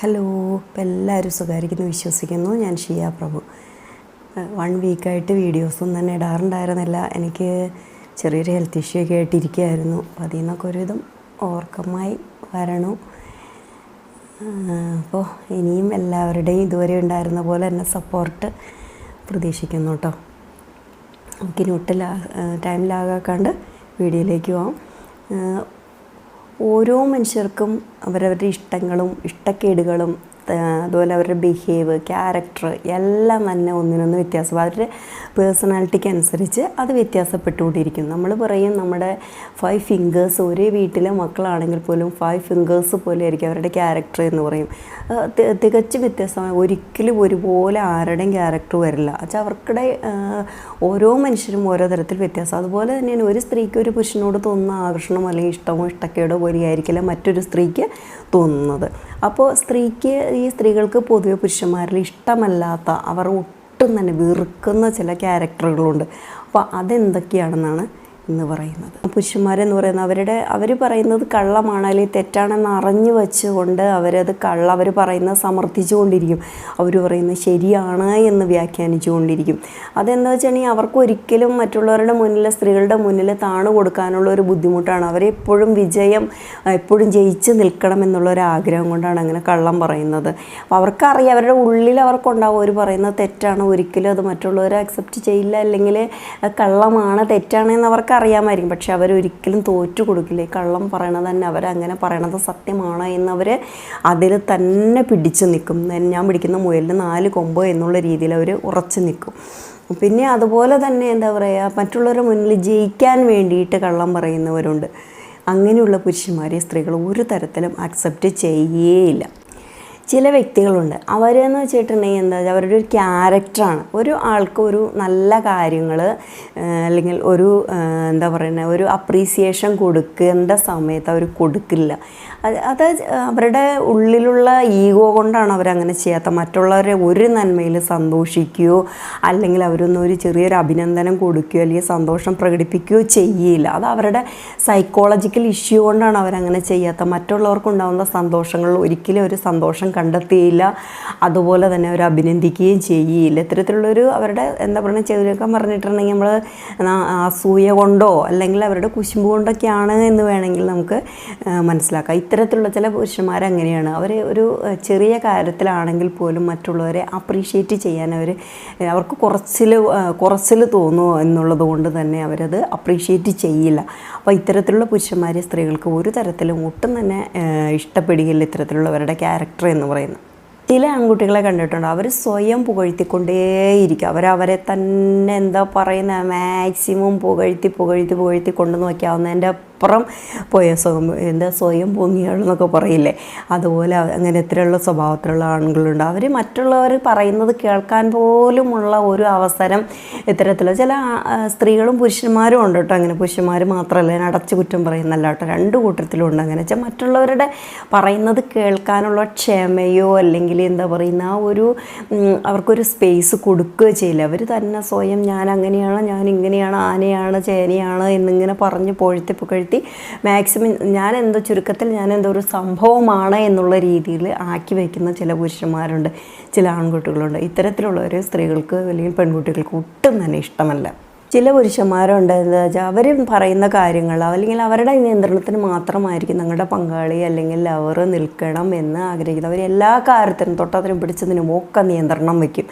Hello ഇപ്പം എല്ലാവരും സുഖമായിരിക്കുന്നു വിശ്വസിക്കുന്നു. ഞാൻ ഷിയ പ്രഭു. വൺ വീക്കായിട്ട് വീഡിയോസൊന്നും തന്നെ ഇടാറുണ്ടായിരുന്നില്ല. എനിക്ക് ചെറിയൊരു ഹെൽത്ത് ഇഷ്യൂ ഒക്കെ ആയിട്ട് ഇരിക്കുകയായിരുന്നു. അപ്പം അതിൽ നിന്നൊക്കെ ഒരുവിധം ഓർക്കമായി വരണു. അപ്പോൾ ഇനിയും എല്ലാവരുടെയും ഇതുവരെ ഉണ്ടായിരുന്ന പോലെ എന്നെ സപ്പോർട്ട് പ്രതീക്ഷിക്കുന്നു കേട്ടോ. നമുക്കിനി ഒട്ടും ലാ ടൈം ലാഗാക്കാണ്ട് വീഡിയോയിലേക്ക് ഏഹ് ഓരോ മനുഷ്യർക്കും അവരവരുടെ ഇഷ്ടങ്ങളും ഇഷ്ടക്കേടുകളും അതുപോലെ അവരുടെ ബിഹേവ് ക്യാരക്ടർ എല്ലാം തന്നെ ഒന്നിനൊന്ന് വ്യത്യാസം. അവരുടെ പേഴ്സണാലിറ്റിക്ക് അനുസരിച്ച് അത് വ്യത്യാസപ്പെട്ടുകൊണ്ടിരിക്കും നമ്മൾ പറയും നമ്മുടെ ഫൈവ് ഫിംഗേഴ്സ് ഒരേ വീട്ടിലെ മക്കളാണെങ്കിൽ പോലും ഫൈവ് ഫിംഗേഴ്സ് പോലെ ആയിരിക്കും അവരുടെ ക്യാരക്ടർ എന്ന് പറയും. തികച്ചും വ്യത്യസ്തമായ ഒരിക്കലും ഒരുപോലെ ആരുടെയും ക്യാരക്ടർ വരില്ല. വെച്ചാൽ അവർക്കിടെ ഓരോ മനുഷ്യരും ഓരോ തരത്തിൽ വ്യത്യാസം. അതുപോലെ തന്നെയാണ് ഒരു സ്ത്രീക്ക് ഒരു പുരുഷനോട് തോന്നുന്ന ആകർഷണം അല്ലെങ്കിൽ ഇഷ്ടമോ ഇഷ്ടക്കേടോ പോലെ ആയിരിക്കില്ല മറ്റൊരു സ്ത്രീക്ക് തോന്നുന്നത്. അപ്പോൾ സ്ത്രീക്ക് സ്ത്രീകൾക്ക് പൊതുവെ പുരുഷന്മാരിൽ ഇഷ്ടമല്ലാത്ത അവർ ഒട്ടും തന്നെ വെറുക്കുന്ന ചില ക്യാരക്ടറുകളുണ്ട്. അപ്പോൾ അതെന്തൊക്കെയാണെന്നാണ് എന്ന് പറയുന്നത്. പുരുഷന്മാരെന്ന് പറയുന്നത് അവരുടെ അവർ പറയുന്നത് കള്ളമാണ് അല്ലെങ്കിൽ തെറ്റാണെന്ന് അറിഞ്ഞു വെച്ചുകൊണ്ട് അവരത് കള്ള അവർ പറയുന്നത് സമർത്ഥിച്ചുകൊണ്ടിരിക്കും. അവർ പറയുന്നത് ശരിയാണ് എന്ന് വ്യാഖ്യാനിച്ചുകൊണ്ടിരിക്കും. അതെന്താ വെച്ചിട്ടുണ്ടെങ്കിൽ അവർക്ക് ഒരിക്കലും മറ്റുള്ളവരുടെ മുന്നിൽ സ്ത്രീകളുടെ മുന്നിൽ താണു കൊടുക്കാനുള്ള ഒരു ബുദ്ധിമുട്ടാണ്. അവരെപ്പോഴും വിജയം എപ്പോഴും ജയിച്ച് നിൽക്കണം എന്നുള്ള ഒരു ആഗ്രഹം കൊണ്ടാണ് അങ്ങനെ കള്ളം പറയുന്നത്. അപ്പോൾ അവർക്കറിയാം അവരുടെ ഉള്ളിൽ അവർക്കുണ്ടാവും. അവർ പറയുന്നത് തെറ്റാണ്. ഒരിക്കലും അത് മറ്റുള്ളവർ അക്സെപ്റ്റ് ചെയ്യില്ല. അല്ലെങ്കിൽ കള്ളമാണ് തെറ്റാണെന്ന് അവർക്ക് അറിയാമായിരിക്കും. പക്ഷെ അവരൊരിക്കലും തോറ്റു കൊടുക്കില്ല. ഈ കള്ളം പറയണത് തന്നെ അവരങ്ങനെ പറയണത് സത്യമാണ് എന്നവർ അതിൽ തന്നെ പിടിച്ചു നിൽക്കും. ഞാൻ പിടിക്കുന്ന മുയലിന് നാല് കൊമ്പ് എന്നുള്ള രീതിയിൽ അവർ ഉറച്ചു നിൽക്കും. പിന്നെ അതുപോലെ തന്നെ എന്താ പറയുക മറ്റുള്ളവരുടെ മുന്നിൽ ജയിക്കാൻ വേണ്ടിയിട്ട് കള്ളം പറയുന്നവരുണ്ട്. അങ്ങനെയുള്ള പുരുഷന്മാരെ സ്ത്രീകൾ ഒരു തരത്തിലും അക്സെപ്റ്റ് ചെയ്യേയില്ല. ചില വ്യക്തികളുണ്ട്. അവരെന്ന് വെച്ചിട്ടുണ്ടെങ്കിൽ എന്താ വെച്ചാൽ അവരുടെ ഒരു ക്യാരക്ടറാണ് ഒരു ആൾക്ക് ഒരു നല്ല കാര്യങ്ങൾ അല്ലെങ്കിൽ ഒരു എന്താ പറയുന്നത് ഒരു അപ്രീസിയേഷൻ കൊടുക്കേണ്ട സമയത്ത് അവർ കൊടുക്കില്ല. അത് അവരുടെ ഉള്ളിലുള്ള ഈഗോ കൊണ്ടാണ് അവരങ്ങനെ ചെയ്യാത്ത. മറ്റുള്ളവരെ ഒരു നന്മയിൽ സന്തോഷിക്കുകയോ അല്ലെങ്കിൽ അവരൊന്നും ഒരു ചെറിയൊരു അഭിനന്ദനം കൊടുക്കുകയോ അല്ലെങ്കിൽ സന്തോഷം പ്രകടിപ്പിക്കുകയോ ചെയ്യില്ല. അത് അവരുടെ സൈക്കോളജിക്കൽ ഇഷ്യൂ കൊണ്ടാണ് അവരങ്ങനെ ചെയ്യാത്ത. മറ്റുള്ളവർക്കുണ്ടാകുന്ന സന്തോഷങ്ങൾ ഒരിക്കലും ഒരു സന്തോഷം കണ്ടെത്തുകയില്ല അതുപോലെ തന്നെ അവർ അഭിനന്ദിക്കുകയും ചെയ്യില്ല. ഇത്തരത്തിലുള്ളൊരു അവരുടെ എന്താ പറയുക ചെയ്തൊക്കെ പറഞ്ഞിട്ടുണ്ടെങ്കിൽ നമ്മൾ അസൂയ കൊണ്ടോ അല്ലെങ്കിൽ അവരുടെ കുശുമ്പ് കൊണ്ടൊക്കെയാണ് എന്ന് വേണമെങ്കിൽ നമുക്ക് മനസ്സിലാക്കാം. ഇത്തരത്തിലുള്ള ചില പുരുഷന്മാർ അങ്ങനെയാണ്. അവർ ഒരു ചെറിയ കാര്യത്തിലാണെങ്കിൽ പോലും മറ്റുള്ളവരെ അപ്രീഷിയേറ്റ് ചെയ്യാൻ അവർ അവർക്ക് കുറച്ചിൽ കുറച്ചിൽ തോന്നുമോ എന്നുള്ളത് കൊണ്ട് തന്നെ അവരത് അപ്രീഷിയേറ്റ് ചെയ്യില്ല. അപ്പോൾ ഇത്തരത്തിലുള്ള പുരുഷന്മാരെ സ്ത്രീകൾക്ക് ഒരു തരത്തിലും ഒട്ടും തന്നെ ഇഷ്ടപ്പെടുകയില്ല ഇത്തരത്തിലുള്ളവരുടെ ക്യാരക്ടർ എന്ന് പറയുന്നത്. ചില ആൺകുട്ടികളെ കണ്ടിട്ടുണ്ട്. അവർ സ്വയം പുകഴ്ത്തിക്കൊണ്ടേയിരിക്കും. അവരവരെ തന്നെ എന്താ പറയുന്ന മാക്സിമം പുകഴ്ത്തി പുകഴ്ത്തി പുകഴ്ത്തി കൊണ്ടു നോക്കിയാവുന്നതിന്റെ അപ്പുറം പോയ സ്വയം എന്താ സ്വയം പൊങ്ങിയാളെന്നൊക്കെ പറയില്ലേ? അതുപോലെ അങ്ങനെ എത്രയുള്ള സ്വഭാവത്തിലുള്ള ആണുങ്ങളുണ്ട്. അവർ മറ്റുള്ളവർ പറയുന്നത് കേൾക്കാൻ പോലുമുള്ള ഒരു അവസരം ഇത്തരത്തിലുള്ള ചില സ്ത്രീകളും പുരുഷന്മാരും ഉണ്ട് കേട്ടോ. അങ്ങനെ പുരുഷന്മാർ മാത്രമല്ല ഞാൻ അടച്ചു കുറ്റം പറയുന്നല്ല കേട്ടോ. രണ്ട് കൂട്ടത്തിലുണ്ട് അങ്ങനെ. വെച്ചാൽ മറ്റുള്ളവരുടെ പറയുന്നത് കേൾക്കാനുള്ള ക്ഷമയോ അല്ലെങ്കിൽ എന്താ പറയുന്ന ആ ഒരു അവർക്കൊരു സ്പേസ് കൊടുക്കുകയോ ചെയ്യില്ല. അവർ തന്നെ സ്വയം ഞാൻ അങ്ങനെയാണ് ഞാൻ ഇങ്ങനെയാണ് ആനയാണ് ചേനയാണ് എന്നിങ്ങനെ പറഞ്ഞ് പൊഴുത്തി പുകഴ്ത്തി മാക്സിമം ഞാൻ എന്തോ ചുരുക്കത്തിൽ ഞാൻ എന്തോ ഒരു സംഭവമാണ് എന്നുള്ള രീതിയിൽ ആക്കി വയ്ക്കുന്ന ചില പുരുഷന്മാരുണ്ട് ചില ആൺകുട്ടികളുണ്ട്. ഇത്തരത്തിലുള്ളവർ സ്ത്രീകൾക്ക് അല്ലെങ്കിൽ പെൺകുട്ടികൾക്ക് ഒട്ടും തന്നെ ഇഷ്ടമല്ല. ചില പുരുഷന്മാരുണ്ട് എന്താ വെച്ചാൽ അവർ പറയുന്ന കാര്യങ്ങൾ അല്ലെങ്കിൽ അവരുടെ നിയന്ത്രണത്തിന് മാത്രമായിരിക്കും ഞങ്ങളുടെ പങ്കാളി അല്ലെങ്കിൽ ലവർ നിൽക്കണം എന്ന് ആഗ്രഹിക്കുന്നത്. അവർ എല്ലാ കാര്യത്തിനും തൊട്ടത്തിനും പിടിച്ചതിനും ഒക്കെ നിയന്ത്രണം വയ്ക്കും.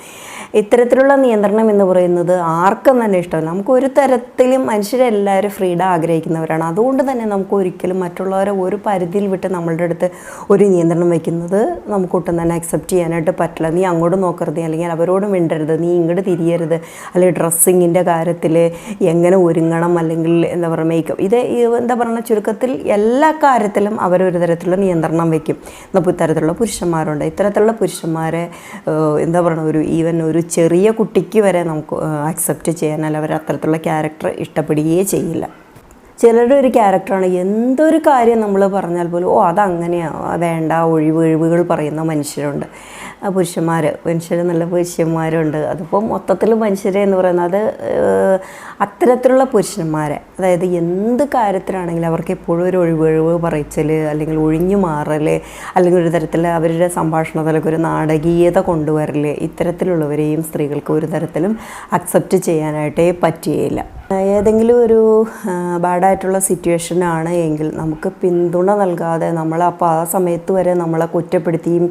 ഇത്തരത്തിലുള്ള നിയന്ത്രണം എന്ന് പറയുന്നത് ആർക്കും തന്നെ ഇഷ്ടമല്ല. നമുക്ക് ഒരു തരത്തിലും മനുഷ്യരെല്ലാവരും ഫ്രീഡം ആഗ്രഹിക്കുന്നവരാണ്. അതുകൊണ്ട് തന്നെ നമുക്ക് ഒരിക്കലും മറ്റുള്ളവരെ ഒരു പരിധിയിൽ വിട്ട് നമ്മളുടെ അടുത്ത് ഒരു നിയന്ത്രണം വയ്ക്കുന്നത് നമുക്കൊട്ടും തന്നെ അക്സെപ്റ്റ് ചെയ്യാനായിട്ട് പറ്റില്ല. നീ അങ്ങോട്ട് നോക്കരുത് അല്ലെങ്കിൽ അവരോട് മിണ്ടരുത് നീ ഇങ്ങോട്ട് തിരിയരുത് അല്ലെങ്കിൽ ഡ്രസ്സിങ്ങിന്റെ കാര്യത്തിൽ എങ്ങനെ ഒരുങ്ങണം അല്ലെങ്കിൽ എന്താ പറയുക മേക്കപ്പ് ഇത് എന്താ പറയുക ചുരുക്കത്തിൽ എല്ലാ കാര്യത്തിലും അവരൊരു തരത്തിലുള്ള നിയന്ത്രണം വയ്ക്കും. ഇത്തരത്തിലുള്ള പുരുഷന്മാരുണ്ട്. ഇത്തരത്തിലുള്ള പുരുഷന്മാരെ എന്താ പറയുക ഒരു ഈവൻ ഒരു ചെറിയ കുട്ടിക്ക് വരെ നമുക്ക് അക്സെപ്റ്റ് ചെയ്യാൻ അവർ അത്തരത്തിലുള്ള ക്യാരക്ടർ ഇഷ്ടപ്പെടുകയേ ചെയ്യില്ല. ചിലരുടെ ഒരു ക്യാരക്ടറാണ്. എന്തൊരു കാര്യം നമ്മൾ പറഞ്ഞാൽ പോലും ഓ അതങ്ങനെയാണ് വേണ്ട ഒഴിവ് ഒഴിവുകൾ പറയുന്ന മനുഷ്യരുണ്ട്. പുരുഷന്മാർ മനുഷ്യർ നല്ല പുരുഷന്മാരുണ്ട്. അതിപ്പോൾ മൊത്തത്തിൽ മനുഷ്യരെ എന്ന് പറയുന്നത് അത് അത്തരത്തിലുള്ള പുരുഷന്മാരെ. അതായത് എന്ത് കാര്യത്തിലാണെങ്കിലും അവർക്ക് എപ്പോഴും ഒരു ഒഴിവ് ഒഴിവ് പറയിച്ചൽ അല്ലെങ്കിൽ ഒഴിഞ്ഞു മാറൽ അല്ലെങ്കിൽ ഒരു തരത്തിൽ അവരുടെ സംഭാഷണത്തിലൊക്കെ ഒരു നാടകീയത കൊണ്ടുവരൽ ഇത്തരത്തിലുള്ളവരെയും സ്ത്രീകൾക്ക് ഒരു തരത്തിലും അക്സെപ്റ്റ് ചെയ്യാനായിട്ടേ പറ്റുകയില്ല. ഏതെങ്കിലും ഒരു ബാഡായിട്ടുള്ള സിറ്റുവേഷൻ ആണ് എങ്കിൽ നമുക്ക് പിന്തുണ നൽകാതെ നമ്മൾ അപ്പോൾ ആ സമയത്ത് വരെ നമ്മളെ കുറ്റപ്പെടുത്തിയും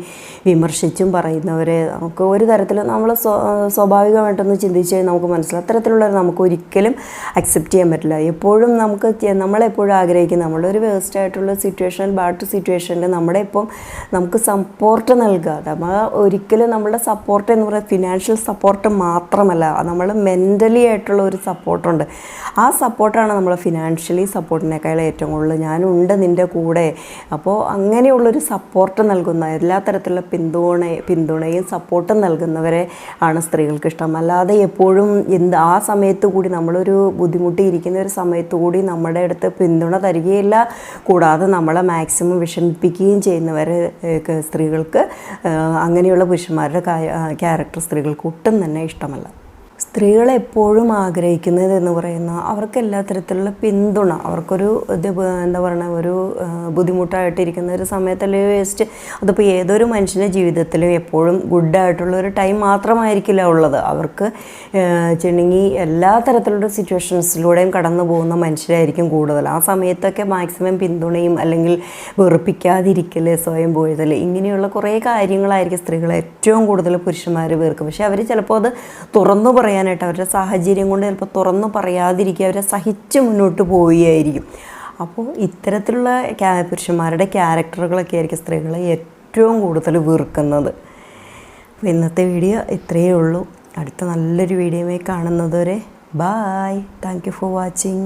വിമർശിച്ചും പറയുന്നവരെ നമുക്ക് ഒരു തരത്തിൽ നമ്മൾ സ്വ- സ്വാഭാവികമായിട്ടൊന്ന് ചിന്തിച്ച് നമുക്ക് മനസ്സിലാവും അത്തരത്തിലുള്ളവർ നമുക്ക് ഒരിക്കലും അക്സെപ്റ്റ് ചെയ്യാൻ പറ്റില്ല. എപ്പോഴും നമുക്ക് നമ്മളെപ്പോഴും ആഗ്രഹിക്കുന്ന നമ്മളൊരു വേസ്റ്റ് ആയിട്ടുള്ള സിറ്റുവേഷനിൽ ബാഡ് സിറ്റുവേഷനിൽ നമ്മുടെ ഇപ്പം നമുക്ക് സപ്പോർട്ട് നൽകാതെ നമ്മൾ ഒരിക്കലും നമ്മുടെ സപ്പോർട്ട് എന്ന് പറയുന്നത് ഫിനാൻഷ്യൽ സപ്പോർട്ട് മാത്രമല്ല നമ്മൾ മെന്റലി ആയിട്ടുള്ള ഒരു സപ്പോർട്ടുണ്ട് ആ സപ്പോർട്ടാണ് നമ്മൾ ഫിനാൻഷ്യലി സപ്പോർട്ടിനേക്കാൾ ഏറ്റവും കൂടുതൽ. ഞാനുണ്ട് നിന്റെ കൂടെ. അപ്പോൾ അങ്ങനെയുള്ളൊരു സപ്പോർട്ട് നൽകുന്ന എല്ലാ തരത്തിലുള്ള പിന്തുണ പിന്തുണയും സപ്പോർട്ടും നൽകുന്നവരെ ആണ് സ്ത്രീകൾക്ക് ഇഷ്ടം. അല്ലാതെ എപ്പോഴും എന്ത് ആ സമയത്ത് കൂടി നമ്മളൊരു ബുദ്ധിമുട്ടിയിരിക്കുന്ന ഒരു സമയത്ത് കൂടി നമ്മുടെ അടുത്ത് പിന്തുണ തരികയില്ല. കൂടാതെ നമ്മളെ മാക്സിമം വിഷമിപ്പിക്കുകയും ചെയ്യുന്നവരെ സ്ത്രീകൾക്ക് അങ്ങനെയുള്ള പുരുഷന്മാരുടെ ക്യാരക്ടർ സ്ത്രീകൾക്ക് ഒട്ടും തന്നെ ഇഷ്ടമല്ല. സ്ത്രീകൾ എപ്പോഴും ആഗ്രഹിക്കുന്നത് എന്ന് പറയുന്ന അവർക്ക് എല്ലാ തരത്തിലുള്ള പിന്തുണ അവർക്കൊരു ഇത് എന്താ പറയുക ഒരു ബുദ്ധിമുട്ടായിട്ടിരിക്കുന്ന ഒരു സമയത്തല്ലേ വേസ്റ്റ് അതിപ്പോൾ ഏതൊരു മനുഷ്യന്റെ ജീവിതത്തിലും എപ്പോഴും ഗുഡായിട്ടുള്ള ഒരു ടൈം മാത്രമായിരിക്കില്ല ഉള്ളത്. അവർക്ക് ആ, എല്ലാ തരത്തിലുള്ള സിറ്റുവേഷൻസിലൂടെയും കടന്നു പോകുന്ന മനുഷ്യരായിരിക്കും കൂടുതൽ. ആ സമയത്തൊക്കെ മാക്സിമം പിന്തുണയും അല്ലെങ്കിൽ വെറുപ്പിക്കാതിരിക്കൽ സ്വയം പോയതൽ ഇങ്ങനെയുള്ള കുറേ കാര്യങ്ങളായിരിക്കും സ്ത്രീകൾ ഏറ്റവും കൂടുതൽ പുരുഷന്മാർ പേർക്ക് പക്ഷേ അവർ ചിലപ്പോൾ അത് തുറന്നു പറയാനായിട്ട് അവരുടെ സാഹചര്യം കൊണ്ട് ചിലപ്പോൾ തുറന്നു പറയാതിരിക്കുക അവരെ സഹിച്ച് മുന്നോട്ട് പോവുകയായിരിക്കും. അപ്പോൾ ഇത്തരത്തിലുള്ള പുരുഷന്മാരുടെ ക്യാരക്ടറുകളൊക്കെ ആയിരിക്കും സ്ത്രീകളെ ഏറ്റവും കൂടുതൽ വീർക്കുന്നത്. അപ്പോൾ ഇന്നത്തെ വീഡിയോ ഇത്രയേ ഉള്ളൂ. അടുത്ത നല്ലൊരു വീഡിയോയുമായി കാണുന്നതുവരെ bye thank you for watching